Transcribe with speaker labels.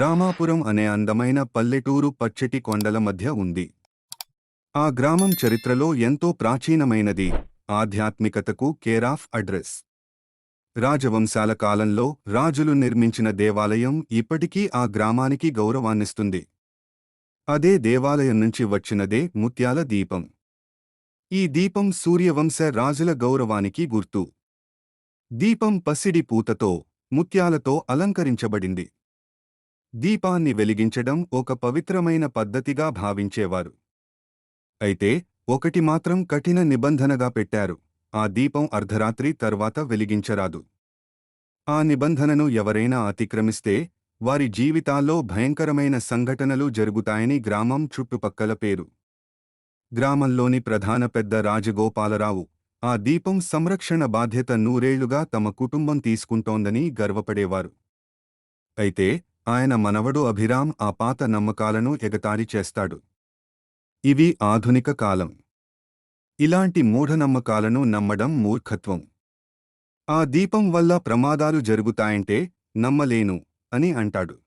Speaker 1: రామాపురం అనే అందమైన పల్లెటూరు పచ్చటి కొండల మధ్య ఉంది. ఆ గ్రామం చరిత్రలో ఎంతో ప్రాచీనమైనది. ఆధ్యాత్మికతకు కేరాఫ్ అడ్రస్. రాజవంశాల కాలంలో రాజులు నిర్మించిన దేవాలయం ఇప్పటికీ ఆ గ్రామానికి గౌరవాన్నిస్తుంది. అదే దేవాలయం నుంచి వచ్చినదే ముత్యాల దీపం. ఈ దీపం సూర్యవంశ రాజుల గౌరవానికి గుర్తు. దీపం పసిడి పూతతో ముత్యాలతో అలంకరించబడింది. దీపాన్ని వెలిగించడం ఒక పవిత్రమైన పద్ధతిగా భావించేవారు. అయితే ఒకటి మాత్రం కఠిన నిబంధనగా పెట్టారు. ఆ దీపం అర్ధరాత్రి తర్వాత వెలిగించరాదు. ఆ నిబంధనను ఎవరైనా అతిక్రమిస్తే వారి జీవితాల్లో భయంకరమైన సంఘటనలు జరుగుతాయని గ్రామం చుట్టుపక్కల పేరు. గ్రామంలోని ప్రధాన పెద్ద రాజగోపాలరావు ఆ దీపం సంరక్షణ బాధ్యత నూరేళ్ళుగా తమ కుటుంబం తీసుకుంటోందని గర్వపడేవారు. అయితే ఆయన మనవడు అభిరామ్ ఆ పాత నమ్మకాలను ఎగతారి చేస్తాడు. ఇవి ఆధునిక కాలం. ఇలాంటి మూఢనమ్మకాలను నమ్మడం మూర్ఖత్వం. ఆ దీపం వల్ల ప్రమాదాలు జరుగుతాయంటే నమ్మలేను అని అంటాడు.